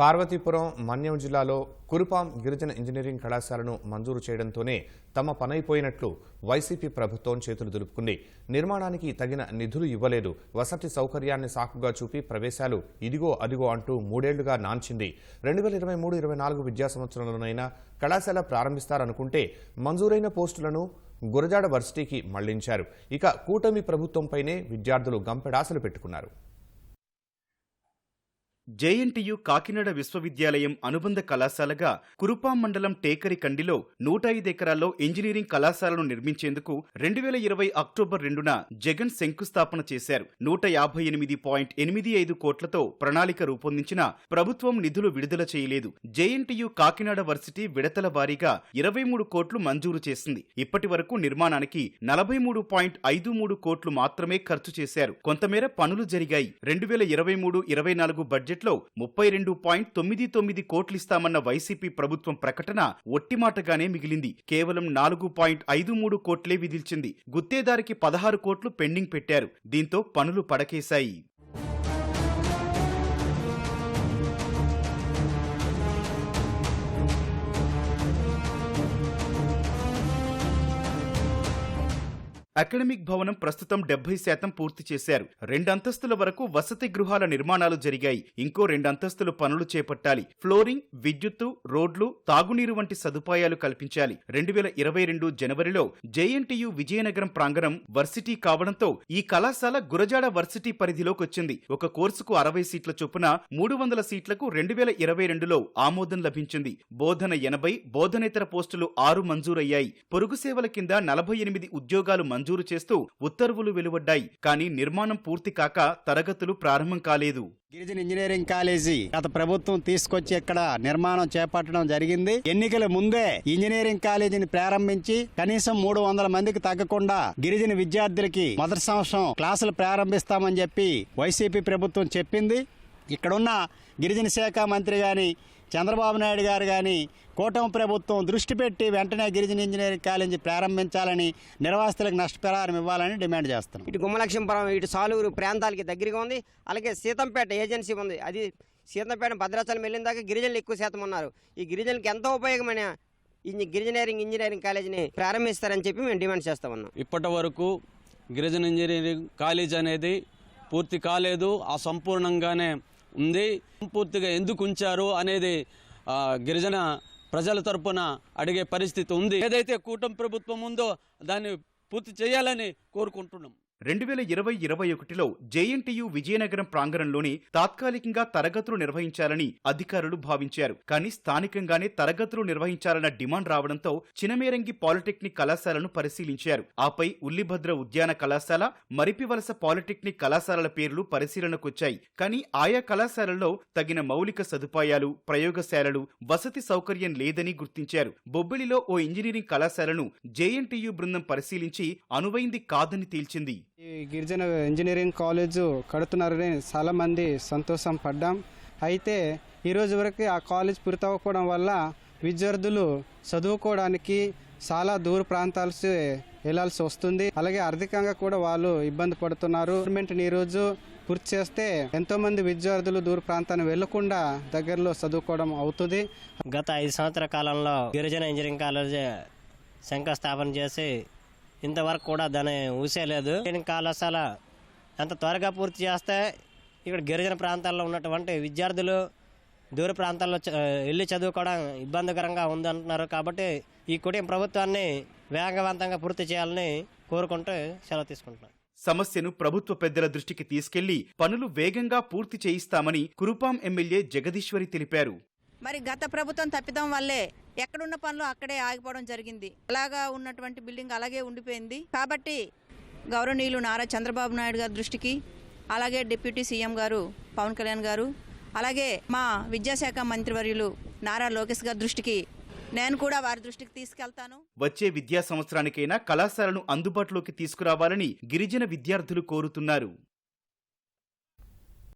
పార్వతీపురం మన్యం జిల్లాలో కురుపాం గిరిజన ఇంజనీరింగ్ కళాశాలను మంజూరు చేయడంతోనే తమ పనైపోయినట్లు వైసీపీ ప్రభుత్వం చేతులు దులుపుకుంది. నిర్మాణానికి తగిన నిధులు ఇవ్వలేదు. వసతి సౌకర్యాన్ని సాకుగా చూపి ప్రవేశాలు ఇదిగో అదిగో అంటూ మూడేళ్ళుగా నాంచింది రెండు వేల ఇరవై మూడు ఇరవై నాలుగు విద్యా సంవత్సరంలోనైనా కళాశాల ప్రారంభిస్తారనుకుంటే మంజూరైన పోస్టులను గురజాడ వర్సిటీకి మళ్ళించారు. ఇక కూటమి ప్రభుత్వంపైనే విద్యార్థులు గంపెడాసలు పెట్టుకున్నారు. జేఎన్టీయు కాకినాడ విశ్వవిద్యాలయం అనుబంధ కళాశాలగా కురుపాం మండలం టేకరి కండిలో నూట ఐదు ఎకరాల్లో ఇంజనీరింగ్ కళాశాలను నిర్మించేందుకు రెండు వేల ఇరవై అక్టోబర్ రెండున జగన్ శంకుస్థాపన చేశారు. నూట యాభై ఎనిమిది పాయింట్ ఎనిమిది ఐదు కోట్లతో ప్రణాళిక రూపొందించిన ప్రభుత్వం నిధులు విడుదల చేయలేదు. జేఎన్టీయు కాకినాడ వర్సిటీ విడతల వారీగా ఇరవై మూడు కోట్లు మంజూరు చేసింది. ఇప్పటి వరకు నిర్మాణానికి నలభై మూడు పాయింట్ ఐదు మూడు కోట్లు మాత్రమే ఖర్చు చేశారు. కొంతమేర పనులు జరిగాయి. రెండు వేల ఇరవై మూడు ఇరవై నాలుగు బడ్జెట్ బడ్జెట్లో ముప్పై రెండు పాయింట్ తొమ్మిది తొమ్మిది కోట్లిస్తామన్న వైసీపీ ప్రభుత్వం ప్రకటన ఒట్టిమాటగానే మిగిలింది. కేవలం నాలుగు పాయింట్ ఐదు మూడు కోట్లే విధిల్చింది. గుత్తేదారికి పదహారు కోట్లు పెండింగ్ పెట్టారు. దీంతో పనులు పడకేశాయి. అకాడమిక్ భవనం ప్రస్తుతం డెబ్బై శాతం పూర్తి చేశారు. రెండంతస్తుల వరకు వసతి గృహాల నిర్మాణాలు జరిగాయి. ఇంకో రెండంతస్తులు పనులు చేపట్టాలి. ఫ్లోరింగ్ విద్యుత్తు రోడ్లు తాగునీరు వంటి సదుపాయాలు కల్పించాలి. రెండు వేల ఇరవై రెండు జనవరిలో జేఎన్టీయు విజయనగరం ప్రాంగణం వర్సిటీ కావడంతో ఈ కళాశాల గురజాడ వర్సిటీ పరిధిలోకి వచ్చింది ఒక కోర్సుకు అరవై సీట్ల చొప్పున మూడు వందల సీట్లకు రెండు వేల ఇరవై రెండులో ఆమోదం లభించింది. బోధన ఎనభై బోధనేతర పోస్టులు ఆరు మంజూరయ్యాయి. పొరుగు సేవల కింద నలభై ఎనిమిది ఉద్యోగాలు మంజూరు మంజూరు చేస్తూ ఉత్తర్వులు వెలువడ్డాయి. కానీ నిర్మాణం పూర్తి కాక తరగతులు ప్రారంభం కాలేదు. గిరిజన ఇంజనీరింగ్ కాలేజీ గత ప్రభుత్వం తీసుకొచ్చి ఇక్కడ నిర్మాణం చేపట్టడం జరిగింది. ఎన్నికల ముందే ఇంజనీరింగ్ కాలేజీని ప్రారంభించి కనీసం మూడు వందల మందికి తగ్గకుండా గిరిజన విద్యార్థులకి మొదటి సంవత్సరం క్లాసులు ప్రారంభిస్తామని చెప్పి వైసీపీ ప్రభుత్వం చెప్పింది. ఇక్కడున్న గిరిజన శాఖ మంత్రి గాని చంద్రబాబు నాయుడు గారు కానీ కూటమి ప్రభుత్వం దృష్టి పెట్టి వెంటనే గిరిజన ఇంజనీరింగ్ కాలేజీ ప్రారంభించాలని నిర్వాసితులకు నష్టపరిహారం ఇవ్వాలని డిమాండ్ చేస్తున్నాం. ఇటు గుమ్మలక్ష్మీపురం ఇటు సాలూరు ప్రాంతాలకి దగ్గరగా ఉంది. అలాగే సీతంపేట ఏజెన్సీ ఉంది. అది సీతంపేట భద్రాచలం వెళ్ళిన దాకా గిరిజనులు ఎక్కువ శాతం ఉన్నారు. ఈ గిరిజనులకు ఎంతో ఉపయోగమైన ఈ గిరిజనీరింగ్ ఇంజనీరింగ్ కాలేజీని ప్రారంభిస్తారని చెప్పి మేము డిమాండ్ చేస్తా ఉన్నాం. ఇప్పటి వరకు గిరిజన ఇంజనీరింగ్ కాలేజ్ అనేది పూర్తి కాలేదు. ఆ సంపూర్ణంగానే ఉంది. పూర్తిగా ఎందుకు ఉంచారు అనేది గిరిజన ప్రజల తరపున అడిగే పరిస్థితి ఉంది. ఏదైతే కూటమి ప్రభుత్వం ఉందో దాన్ని పూర్తి చేయాలని కోరుకుంటున్నాం. రెండు వేల ఇరవై ఇరవై ఒకటిలో జేఎన్టీయు విజయనగరం ప్రాంగణంలోని తాత్కాలికంగా తరగతులు నిర్వహించాలని అధికారులు భావించారు. కానీ స్థానికంగానే తరగతులు నిర్వహించాలన్న డిమాండ్ రావడంతో చినమేరంగి పాలిటెక్నిక్ కళాశాలను పరిశీలించారు. ఆపై ఉల్లిభద్ర ఉద్యాన కళాశాల మరిపివలస పాలిటెక్నిక్ కళాశాలల పేర్లు పరిశీలనకొచ్చాయి. కానీ ఆయా కళాశాలల్లో తగిన మౌలిక సదుపాయాలు ప్రయోగశాలలు వసతి సౌకర్యం లేదని గుర్తించారు. బొబ్బిలిలో ఓ ఇంజనీరింగ్ కళాశాలను జేఎన్టీయు బృందం పరిశీలించి అనువైంది కాదని తేల్చింది. ఈ గిరిజన ఇంజనీరింగ్ కాలేజు కడుతున్నారని చాలా మంది సంతోషం పడ్డాం. అయితే ఈరోజు వరకు ఆ కాలేజ్ పూర్తవ్వకపోవడం వల్ల విద్యార్థులు చదువుకోవడానికి చాలా దూర ప్రాంతాలు వెళ్ళాల్సి వస్తుంది. అలాగే ఆర్థికంగా కూడా వాళ్ళు ఇబ్బంది పడుతున్నారు. గవర్నమెంట్ని ఈరోజు రోజు పూర్తి చేస్తే ఎంతో మంది విద్యార్థులు దూర ప్రాంతాన్ని వెళ్ళకుండా దగ్గరలో చదువుకోవడం అవుతుంది. గత ఐదు సంవత్సర కాలంలో గిరిజన ఇంజనీరింగ్ కాలేజీ శంకుస్థాపన చేసి ఇంతవరకు కూడా దాన్ని ఊసేయలేదు ఇంజనీరింగ్ కళాశాల ఎంత త్వరగా పూర్తి చేస్తే ఇక్కడ గిరిజన ప్రాంతాల్లో ఉన్నటువంటి విద్యార్థులు దూర ప్రాంతాల్లో చ- వెళ్ళి చదువుకోవడం ఇబ్బందికరంగా ఉందంటున్నారు. కాబట్టి ఈ కుటుంబ ప్రభుత్వాన్ని వేగవంతంగా పూర్తి చేయాలని కోరుకుంటూ సెలవు తీసుకుంటున్నాను. సమస్యను ప్రభుత్వ పెద్దల దృష్టికి తీసుకెళ్ళి పనులు వేగంగా పూర్తి చేయిస్తామని కురుపాం ఎమ్మెల్యే జగదీశ్వరి తెలిపారు. మరి గత ప్రభుత్వం తప్పిదం వల్లే ఎక్కడున్న పనులు అక్కడే ఆగిపోవడం జరిగింది. అలాగా ఉన్నటువంటి బిల్డింగ్ అలాగే ఉండిపోయింది. కాబట్టి గౌరవనీయులు నారా చంద్రబాబు నాయుడు గారి దృష్టికి అలాగే డిప్యూటీ సీఎం గారు పవన్ కళ్యాణ్ గారు అలాగే మా విద్యాశాఖ మంత్రివర్యులు నారా లోకేష్ గారి దృష్టికి నేను కూడా వారి దృష్టికి తీసుకెళ్తాను. వచ్చే విద్యా సంవత్సరానికైనా కళాశాలను అందుబాటులోకి తీసుకురావాలని గిరిజన విద్యార్థులు కోరుతున్నారు.